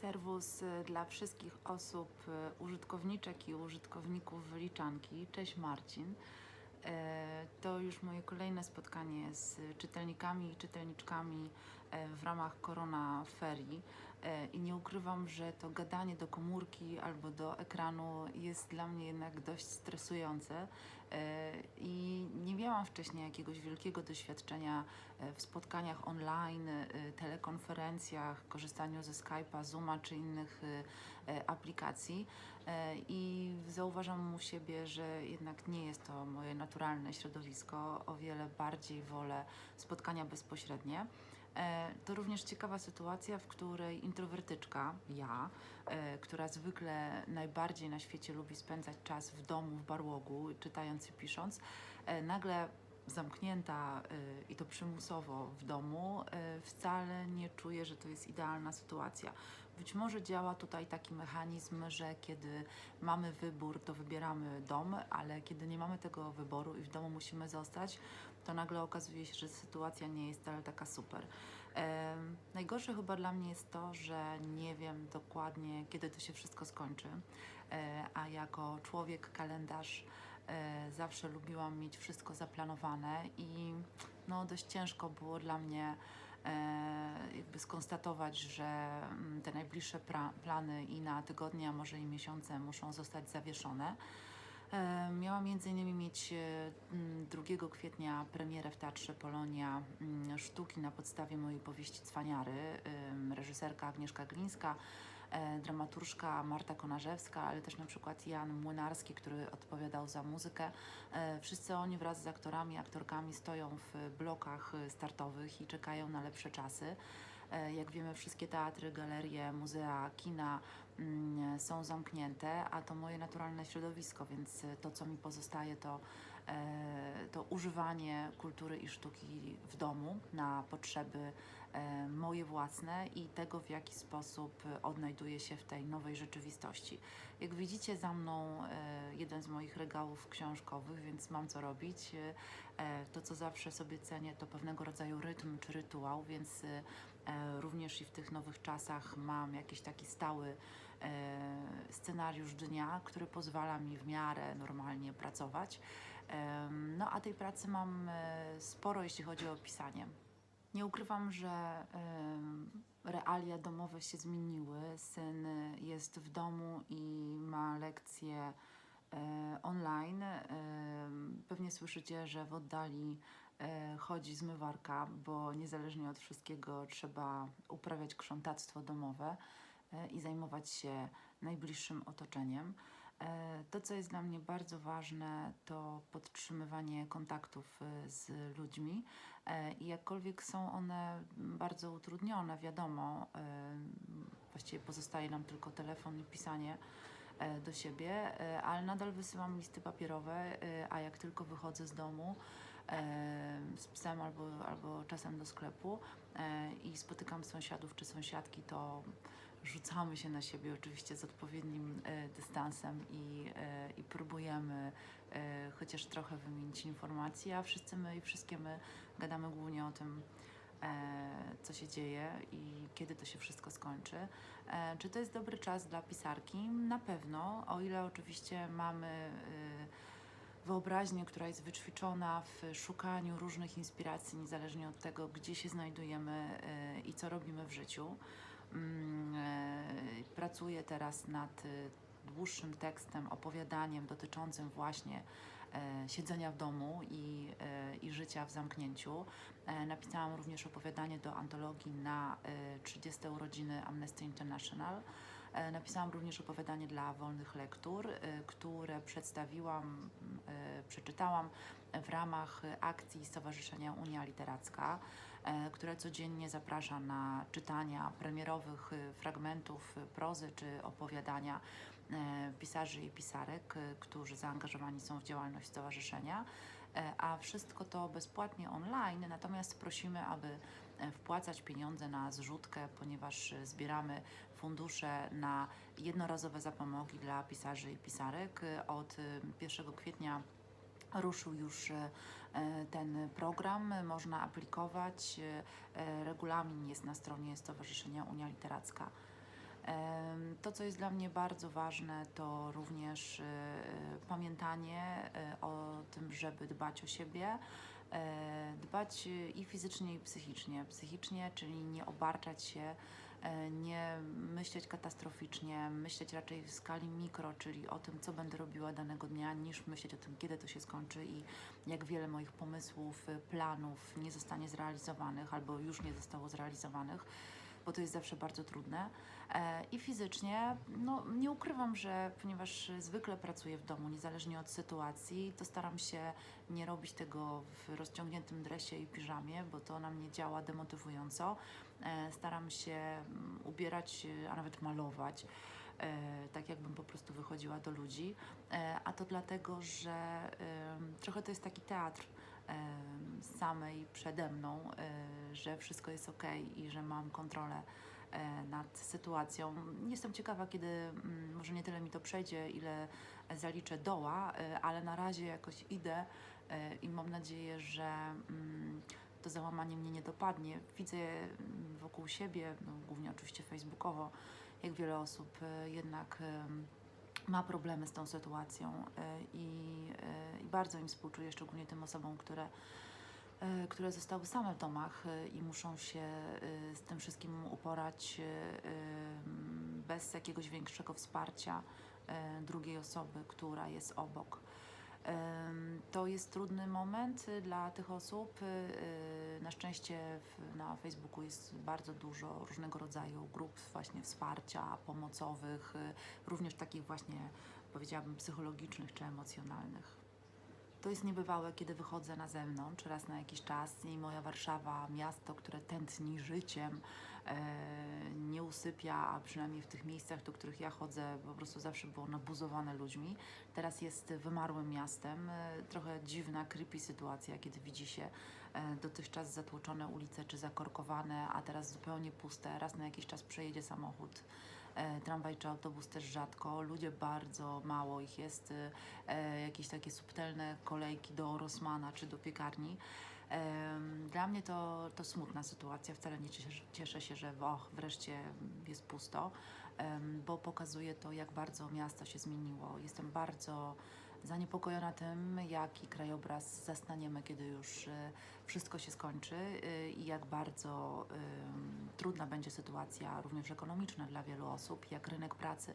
Serwus y, dla wszystkich osób, y, użytkowniczek i użytkowników wyliczanki. Cześć Marcin. E, To już moje kolejne spotkanie z czytelnikami i czytelniczkami w ramach Korona Ferii i nie ukrywam, że to gadanie do komórki albo do ekranu jest dla mnie jednak dość stresujące E, i nie miałam wcześniej jakiegoś wielkiego doświadczenia e, w spotkaniach online, e, telekonferencjach, korzystaniu ze Skype'a, Zooma czy innych e, e, aplikacji E, i zauważam u siebie, że jednak nie jest to moje naturalne środowisko. O wiele bardziej wolę spotkania bezpośrednie. E, To również ciekawa sytuacja, w której introwertyczka, ja, e, która zwykle najbardziej na świecie lubi spędzać czas w domu, w barłogu, czytając i pisząc, e, nagle zamknięta i to przymusowo w domu, wcale nie czuję, że to jest idealna sytuacja. Być może działa tutaj taki mechanizm, że kiedy mamy wybór, to wybieramy dom, ale kiedy nie mamy tego wyboru i w domu musimy zostać, to nagle okazuje się, że sytuacja nie jest wcale taka super. Najgorsze chyba dla mnie jest to, że nie wiem dokładnie, kiedy to się wszystko skończy, e, a jako człowiek kalendarz e, zawsze lubiłam mieć wszystko zaplanowane i no, dość ciężko było dla mnie e, jakby skonstatować, że mm, te najbliższe plany i na tygodnie, a może i miesiące muszą zostać zawieszone. E, między innymi mieć e, m, 2 kwietnia premierę w Teatrze Polonia sztuki na podstawie mojej powieści Cwaniary. Reżyserka Agnieszka Glińska, e, dramaturżka Marta Konarzewska, ale też na przykład Jan Młynarski, który odpowiadał za muzykę. E, Wszyscy oni wraz z aktorami, aktorkami stoją w blokach e, startowych i czekają na lepsze czasy. E, Jak wiemy, wszystkie teatry, galerie, muzea, kina są zamknięte, a to moje naturalne środowisko, więc e, to, co mi pozostaje, to, e, to używanie kultury i sztuki w domu na potrzeby e, moje własne i tego, w jaki sposób e, odnajduję się w tej nowej rzeczywistości. Jak widzicie za mną e, jeden z moich regałów książkowych, więc mam co robić. E, e, To, co zawsze sobie cenię, to pewnego rodzaju rytm czy rytuał, więc e, e, również i w tych nowych czasach mam jakiś taki stały e, scenariusz dnia, który pozwala mi w miarę normalnie pracować. No a tej pracy mam e, sporo, jeśli chodzi o pisanie. Nie ukrywam, że em, realia domowe się zmieniły. Syn jest w domu i ma lekcje e, online. Em, Pewnie słyszycie, że w oddali e, chodzi zmywarka, bo niezależnie od wszystkiego trzeba uprawiać krzątactwo domowe e, i zajmować się najbliższym otoczeniem. E, To, co jest dla mnie bardzo ważne, to podtrzymywanie kontaktów e, z ludźmi. E, I jakkolwiek są one bardzo utrudnione, wiadomo, właściwie pozostaje nam tylko telefon i pisanie do siebie, ale nadal wysyłam listy papierowe, a jak tylko wychodzę z domu z psem albo, albo czasem do sklepu i spotykam sąsiadów czy sąsiadki, to rzucamy się na siebie oczywiście z odpowiednim e, dystansem i, e, i próbujemy e, chociaż trochę wymienić informacje, a wszyscy my i wszystkie my gadamy głównie o tym, co się dzieje i kiedy to się wszystko skończy. Czy to jest dobry czas dla pisarki? Na pewno, o ile oczywiście mamy wyobraźnię, która jest wyćwiczona w szukaniu różnych inspiracji, niezależnie od tego, gdzie się znajdujemy i co robimy w życiu. Mm, e, Pracuję teraz nad e, dłuższym tekstem, opowiadaniem dotyczącym właśnie e, siedzenia w domu i, i życia w zamknięciu. Napisałam również opowiadanie do antologii na e, 30 urodziny Amnesty International. Napisałam również opowiadanie dla wolnych lektur, które przedstawiłam, przeczytałam w ramach akcji Stowarzyszenia Unia Literacka, które codziennie zaprasza na czytania premierowych e, fragmentów e, prozy czy opowiadania e, pisarzy i pisarek, e, którzy zaangażowani są w działalność stowarzyszenia, e, a wszystko to bezpłatnie online, natomiast prosimy, aby e, wpłacać pieniądze na zrzutkę, ponieważ e, zbieramy fundusze na jednorazowe zapomogi dla pisarzy i pisarek. E, Od e, 1 kwietnia ruszył już e, e, ten program, można aplikować. e, e, Regulamin jest na stronie Stowarzyszenia Unia Literacka. Em, To, co jest dla mnie bardzo ważne, to również e, pamiętanie e, o tym, żeby dbać o siebie, e, dbać e, i fizycznie, i psychicznie. Psychicznie, czyli nie obarczać się, e, nie myśleć katastroficznie, myśleć raczej w skali mikro, czyli o tym, co będę robiła danego dnia, niż myśleć o tym, kiedy to się skończy i jak wiele moich pomysłów, e, planów nie zostanie zrealizowanych albo już nie zostało zrealizowanych bo to jest zawsze bardzo trudne. E, I fizycznie, no nie ukrywam, że ponieważ zwykle pracuję w domu, niezależnie od sytuacji, to staram się nie robić tego w rozciągniętym dresie i piżamie, bo to na mnie działa demotywująco. E, Staram się mm, ubierać, e, a nawet malować. e, Tak jakbym po prostu wychodziła do ludzi, a to dlatego, że trochę to jest taki teatr samej przede mną, że wszystko jest ok i że mam kontrolę nad sytuacją. Jestem ciekawa, kiedy mm, może nie tyle mi to przejdzie, ile zaliczę doła, ale na razie jakoś idę i mam nadzieję, że mm, to załamanie mnie nie dopadnie. Widzę wokół siebie, no, głównie oczywiście facebookowo, jak wiele osób e, jednak ma problemy z tą sytuacją e, i, e, i bardzo im współczuję, szczególnie tym osobom, które, które zostały same w domach i muszą się z tym wszystkim uporać bez jakiegoś większego wsparcia drugiej osoby, która jest obok. To jest trudny moment y, dla tych osób. Y, y, Na szczęście na Facebooku jest bardzo dużo różnego rodzaju grup właśnie wsparcia pomocowych, również takich właśnie powiedziałabym psychologicznych czy emocjonalnych. To jest niebywałe, kiedy wychodzę na zewnątrz raz na jakiś czas i moja Warszawa, miasto, które tętni życiem, nie usypia, a przynajmniej w tych miejscach, do których ja chodzę, po prostu zawsze było nabuzowane ludźmi. Teraz jest wymarłym miastem. E, trochę dziwna, creepy sytuacja, kiedy widzi się e, dotychczas zatłoczone ulice czy zakorkowane, a teraz zupełnie puste. Raz na jakiś czas przejedzie samochód e, tramwaj czy autobus też rzadko, ludzie bardzo mało ich jest, e, jakieś takie subtelne kolejki do Rosmana czy do piekarni. Dla mnie to, to smutna sytuacia, wcale nie cieszę, cieszę się, że och, wreszcie jest pusto, bo pokazuje to, jak bardzo miasto się zmieniło. Jestem bardzo zaniepokojona tym, jaki krajobraz zastaniemy, kiedy już e, wszystko się skończy e, i jak bardzo trudna będzie sytuacja, również ekonomiczna dla wielu osób, jak rynek pracy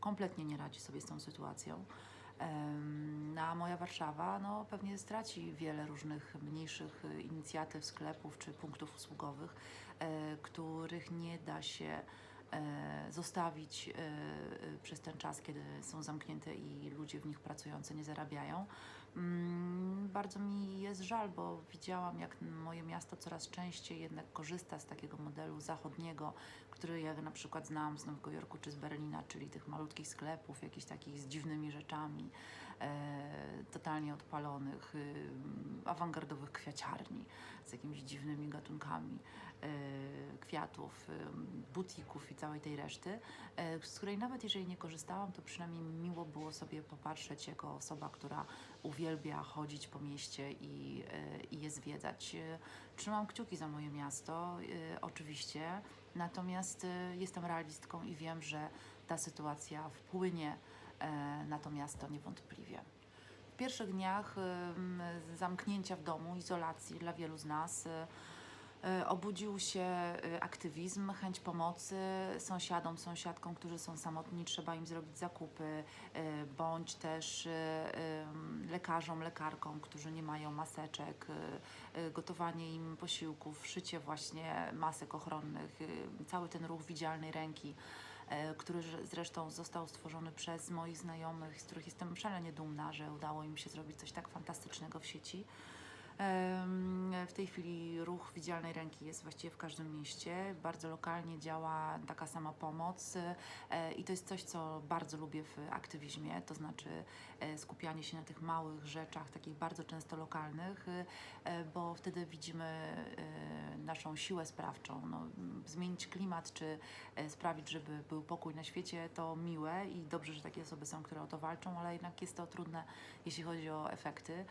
kompletnie nie radzi sobie z tą sytuacją. Em, A moja Warszawa no, pewnie straci wiele różnych mniejszych e, inicjatyw, sklepów czy punktów usługowych, e, których nie da się e, zostawić e, e, przez ten czas, kiedy są zamknięte i ludzie w nich pracujący nie zarabiają. Mm, Bardzo mi jest żal, bo widziałam, jak moje miasto coraz częściej jednak korzysta z takiego modelu zachodniego, który ja na przykład znam z Nowego Jorku czy z Berlina, czyli tych malutkich sklepów, jakichś takich z dziwnymi rzeczami, e, totalnie odpalonych, y, awangardowych kwiaciarni z jakimiś dziwnymi gatunkami. e, kwiatów, y, butików i całej tej reszty, e, z której nawet jeżeli nie korzystałam, to przynajmniej miło było sobie popatrzeć jako osoba, która uwielbia chodzić po mieście i, e, i je zwiedzać. E, Trzymam kciuki za moje miasto, e, oczywiście, natomiast e, jestem realistką i wiem, że ta sytuacja wpłynie e, na to miasto niewątpliwie. W pierwszych dniach zamknięcia w domu, izolacji dla wielu z nas, e, e, obudził się e, aktywizm, chęć pomocy sąsiadom, sąsiadkom, którzy są samotni, trzeba im zrobić zakupy, e, bądź też e, lekarzom, lekarkom, którzy nie mają maseczek, e, e, gotowanie im posiłków, szycie właśnie masek ochronnych, e, cały ten ruch widzialnej ręki e, który zresztą został stworzony przez moich znajomych, z których jestem szalenie dumna, że udało im się zrobić coś tak fantastycznego w sieci. W tej chwili ruch widzialnej ręki jest właściwie w każdym mieście. Bardzo lokalnie działa taka sama pomoc e, i to jest coś, co bardzo lubię w aktywizmie, to znaczy e, skupianie się na tych małych rzeczach, takich bardzo często lokalnych, e, bo wtedy widzimy naszą siłę sprawczą. No, zmienić klimat czy sprawić, żeby był pokój na świecie, to miłe i dobrze, że takie osoby są, które o to walczą, ale jednak jest to trudne, jeśli chodzi o efekty,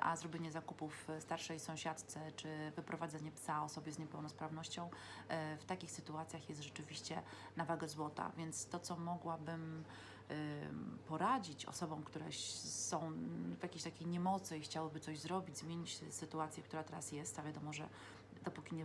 a zrobienie zakupów starszej sąsiadce, czy wyprowadzenie psa osobie z niepełnosprawnością, e, w takich sytuacjach jest rzeczywiście na wagę złota. Więc to, co mogłabym ym, poradzić osobom, które są w jakiejś takiej niemocy i chciałyby coś zrobić, zmienić sytuację, która teraz jest, a wiadomo, że dopóki nie-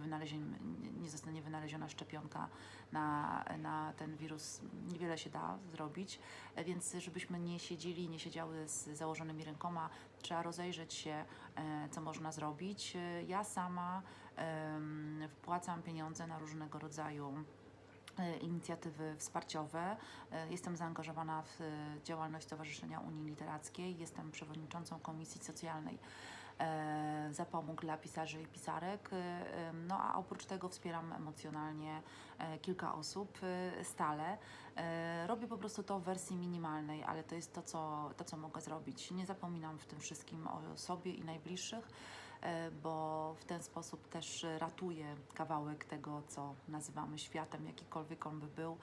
nie zostanie wynaleziona szczepionka na, na ten wirus, niewiele się da zrobić, E, więc żebyśmy nie siedzieli, nie siedziały z założonymi rękoma, trzeba rozejrzeć się, e, co można zrobić. E, Ja sama wpłacam pieniądze na różnego rodzaju e, inicjatywy wsparciowe. Jestem zaangażowana w działalność Stowarzyszenia Unii Literackiej. Jestem przewodniczącą Komisji Socjalnej Zapomóg dla pisarzy i pisarek. E, No a oprócz tego wspieram emocjonalnie e, kilka osób e, stale. E, Robię po prostu to w wersji minimalnej, ale to jest to co, to, co mogę zrobić. Nie zapominam w tym wszystkim o sobie i najbliższych e, bo w ten sposób też ratuję kawałek tego, co nazywamy światem, jakikolwiek on by był.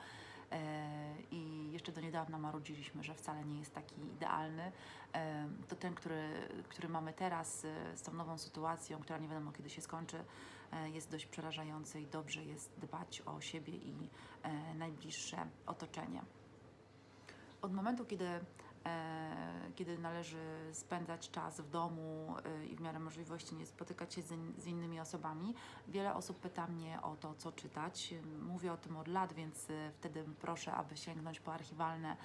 E, I jeszcze do niedawna marudziliśmy, że wcale nie jest taki idealny. E, To ten, który, który mamy teraz e, z tą nową sytuacją, która nie wiadomo kiedy się skończy, jest dość przerażający i dobrze jest dbać o siebie i najbliższe otoczenie. Od momentu, kiedy, kiedy należy spędzać czas w domu e, i w miarę możliwości nie spotykać się z, in, z innymi osobami, wiele osób pyta mnie o to, co czytać. Mówię o tym od lat, więc e, wtedy proszę, aby sięgnąć po archiwalne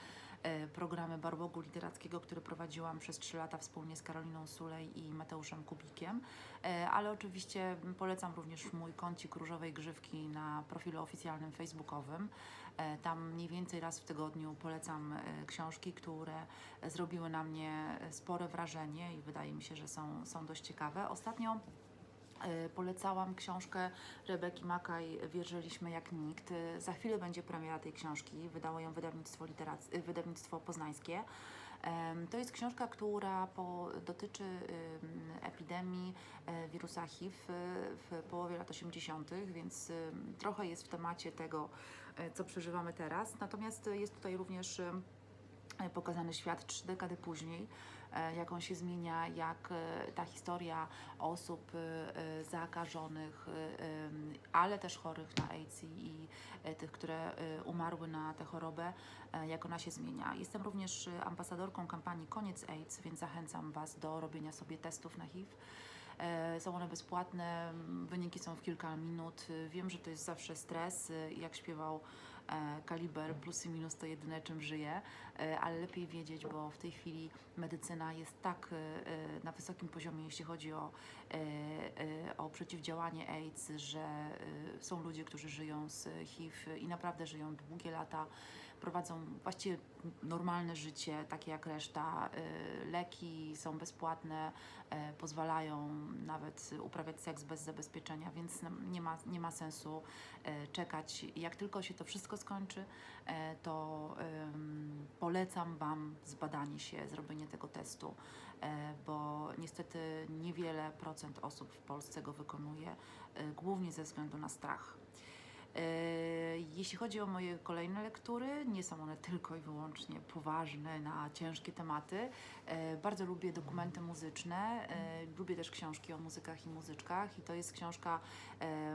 e, programy Barbogu Literackiego, który prowadziłam przez trzy lata wspólnie z Karoliną Sulej i Mateuszem Kubikiem. E, Ale oczywiście polecam również mój kącik Różowej Grzywki na profilu oficjalnym facebookowym. E, Tam mniej więcej raz w tygodniu polecam e, książki, które zrobiły na mnie spore wrażenie i wydaje mi się, że są, są dość ciekawe. Ostatnio e, polecałam książkę Rebeki Makaj Wierzyliśmy jak nikt. E, Za chwilę będzie premiera tej książki. Wydało ją wydawnictwo, literac- e, wydawnictwo poznańskie. To jest książka, która po, dotyczy epidemii e, wirusa HIV e, w połowie lat 80., więc trochę jest w temacie tego, e, co przeżywamy teraz. Natomiast jest tutaj również pokazany świat trzy dekady później, jak on się zmienia, jak e, ta historia osób e, e, zakażonych, e, ale też chorych na AIDS i- e, tych, które e, umarły na tę chorobę, e, jak ona się zmienia. Jestem również e, ambasadorką kampanii Koniec AIDS, więc zachęcam Was do robienia sobie testów na HIV. E, Są one bezpłatne, wyniki są w kilka minut. E, Wiem, że to jest zawsze stres, e, jak śpiewał e, Kaliber, plus i minus to jedyne czym żyję, e, ale lepiej wiedzieć, bo w tej chwili medycyna jest tak e, e, na wysokim poziomie, jeśli chodzi o, e, e, o przeciwdziałanie AIDS, że e, są ludzie, którzy żyją z HIV i naprawdę żyją długie lata, prowadzą właściwie normalne życie, takie jak reszta. E, Leki są bezpłatne, e, pozwalają nawet uprawiać seks bez zabezpieczenia, więc nam nie ma, nie ma sensu e, czekać. Jak tylko się to wszystko skończy, to polecam Wam zbadanie się, zrobienie tego testu, bo niestety niewiele procent osób w Polsce go wykonuje, głównie ze względu na strach. E, Jeśli chodzi o moje kolejne lektury, nie są one tylko i wyłącznie poważne na ciężkie tematy. E, Bardzo lubię dokumenty muzyczne, e, lubię też książki o muzykach i muzyczkach i to jest książka,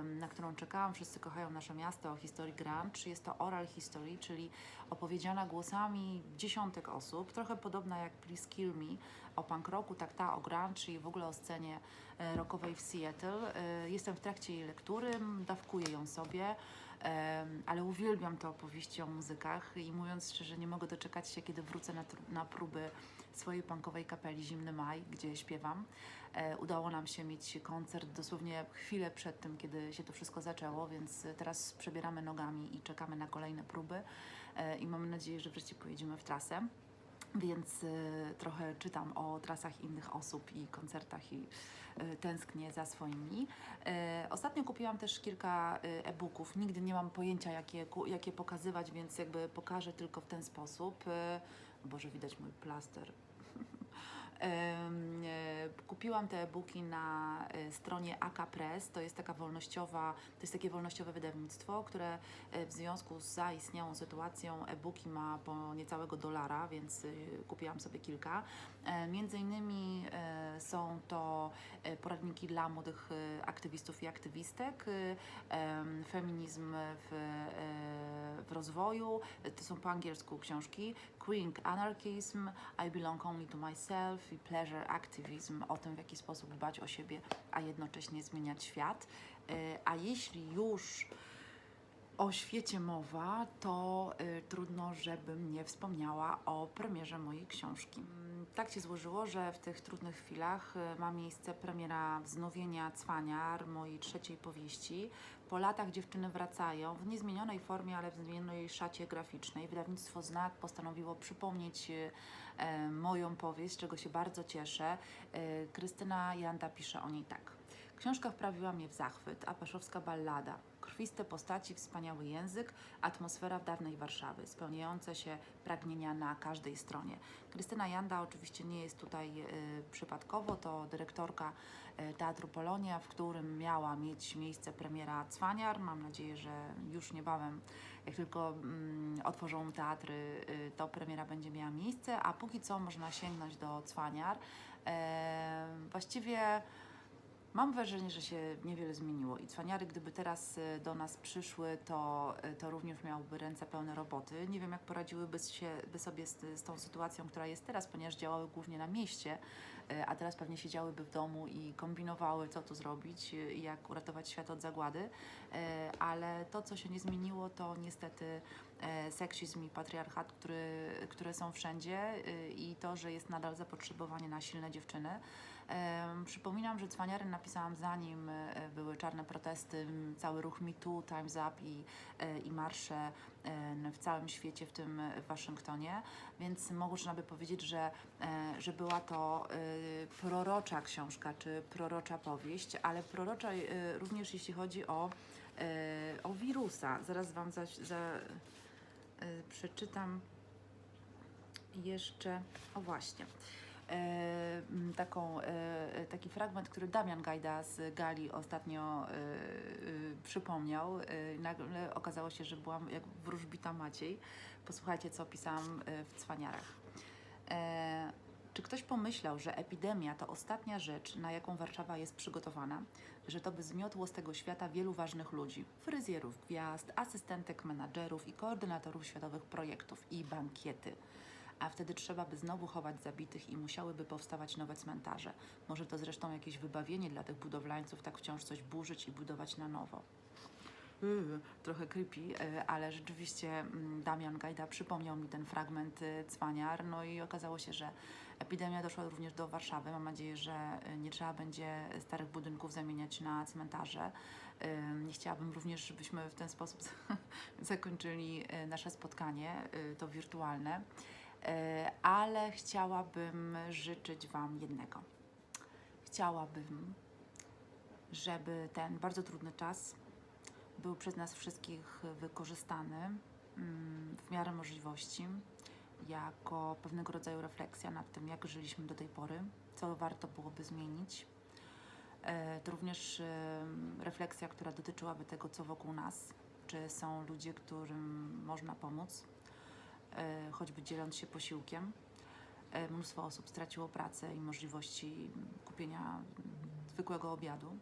na którą czekałam. Wszyscy kochają nasze miasto o historii grunge. Jest to oral history, czyli opowiedziana głosami dziesiątek osób, trochę podobna jak Please Kill Me o punk rocku, tak ta o grunge i w ogóle o scenie e, rockowej w Seattle. E, Jestem w trakcie jej lektury, dawkuję ją sobie. Ale uwielbiam te opowieści o muzykach i mówiąc szczerze, nie mogę doczekać się, kiedy wrócę na, na próby swojej punkowej kapeli Zimny Maj, gdzie śpiewam. E, udało nam się mieć koncert dosłownie chwilę przed tym, kiedy się to wszystko zaczęło, więc teraz przebieramy nogami i czekamy na kolejne próby e, i mamy nadzieję, że wreszcie pojedziemy w trasę. Więc e, trochę czytam o trasach innych osób i koncertach i e, tęsknię za swoimi. E, Ostatnio kupiłam też kilka e-booków. Nigdy nie mam pojęcia, jakie, pokazywać, więc jakby pokażę tylko w ten sposób. Boże, widać mój plaster. E, Kupiłam te e-booki na e, stronie AK Press. To jest taka wolnościowa, to jest takie wolnościowe wydawnictwo, które e, w związku z zaistniałą sytuacją e-booki ma po niecałego dolara, więc kupiłam sobie kilka. Między innymi są to poradniki dla młodych aktywistów i aktywistek, em, feminizm w, w rozwoju, to są po angielsku książki, Queen Anarchism, I Belong Only to Myself i Pleasure Activism, o tym w jaki sposób dbać o siebie, a jednocześnie zmieniać świat. E, A jeśli już o świecie mowa, to y, trudno, żebym nie wspomniała o premierze mojej książki. Mm, Tak się złożyło, że w tych trudnych chwilach y, ma miejsce premiera wznowienia Cwaniar, mojej trzeciej powieści. Po latach dziewczyny wracają w niezmienionej formie, ale w zmienionej szacie graficznej. Wydawnictwo Znak postanowiło przypomnieć y, e, moją powieść, czego się bardzo cieszę. Y, Krystyna Janda pisze o niej tak. Książka wprawiła mnie w zachwyt, apaszowska ballada, krwiste postaci, wspaniały język, atmosfera dawnej Warszawy, spełniające się pragnienia na każdej stronie. Krystyna Janda oczywiście nie jest tutaj y, przypadkowo, to dyrektorka y, Teatru Polonia, w którym miała mieć miejsce premiera Cwaniar. Mam nadzieję, że już niebawem, jak tylko mm, otworzą teatry, y, to premiera będzie miała miejsce, a póki co można sięgnąć do Cwaniar. E, właściwie Mam wrażenie, że się niewiele zmieniło i cwaniary, gdyby teraz y, do nas przyszły, to, y, to również miałyby ręce pełne roboty. Nie wiem, jak poradziłyby się, by sobie z, z tą sytuacją, która jest teraz, ponieważ działały głównie na mieście, y, a teraz pewnie siedziałyby w domu i kombinowały, co tu zrobić jak uratować świat od zagłady. Ale to, co się nie zmieniło, to niestety e, seksizm i patriarchat, który, które są wszędzie i to, że jest nadal zapotrzebowanie na silne dziewczyny. Przypominam, że cwaniary napisałam zanim e, były czarne protesty, cały ruch Me Too, Time's Up i, e, i marsze w całym świecie, w tym w Waszyngtonie, więc można by powiedzieć, że, e, że była to prorocza książka, czy prorocza powieść, ale prorocza również jeśli chodzi o, o wirusa. Zaraz Wam za, za, przeczytam jeszcze, o właśnie, taką, e, taki fragment, który Damian Gajda z Gali ostatnio e, e, przypomniał. E, nagle okazało się, że byłam jak wróżbita Maciej. Posłuchajcie, co pisałam e, w Cwaniarach. E, czy ktoś pomyślał, że epidemia to ostatnia rzecz, na jaką Warszawa jest przygotowana? Że to by zmiotło z tego świata wielu ważnych ludzi fryzjerów, gwiazd, asystentek, menadżerów i koordynatorów światowych projektów i bankiety. A wtedy trzeba by znowu chować zabitych i musiałyby powstawać nowe cmentarze. Może to zresztą jakieś wybawienie dla tych budowlańców, tak wciąż coś burzyć i budować na nowo. Yy, trochę creepy, yy, ale rzeczywiście mm, Damian Gajda przypomniał mi ten fragment yy, Cwaniar, no i okazało się, że epidemia doszła również do Warszawy. Mam nadzieję, że yy, nie trzeba będzie starych budynków zamieniać na cmentarze. Yy, Nie chciałabym również, żebyśmy w ten sposób zakończyli yy, nasze spotkanie, yy, to wirtualne, ale chciałabym życzyć Wam jednego. Chciałabym, żeby ten bardzo trudny czas był przez nas wszystkich wykorzystany mm, w miarę możliwości jako pewnego rodzaju refleksja nad tym, jak żyliśmy do tej pory, co warto byłoby zmienić. E, To również refleksja, która dotyczyłaby tego, co wokół nas, czy są ludzie, którym można pomóc, e, choćby dzieląc się posiłkiem. E, Mnóstwo osób straciło pracę i możliwości kupienia zwykłego obiadu.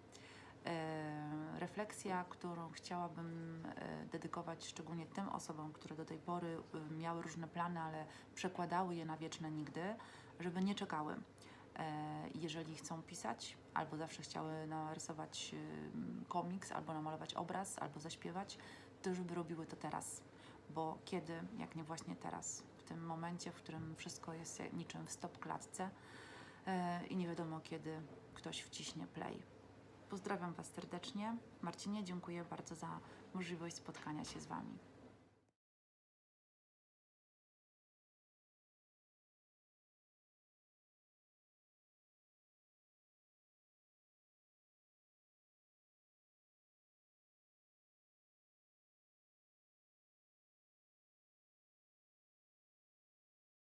E, refleksja, którą chciałabym e, dedykować szczególnie tym osobom, które do tej pory e, miały różne plany, ale przekładały je na wieczne nigdy, żeby nie czekały. E, Jeżeli chcą pisać, albo zawsze chciały narysować e, komiks, albo namalować obraz, albo zaśpiewać, to żeby robiły to teraz. Bo kiedy, jak nie właśnie teraz, w tym momencie, w którym wszystko jest niczym w stop klatce e, i nie wiadomo kiedy ktoś wciśnie play. Pozdrawiam Was serdecznie. Marcinie, dziękuję bardzo za możliwość spotkania się z Wami.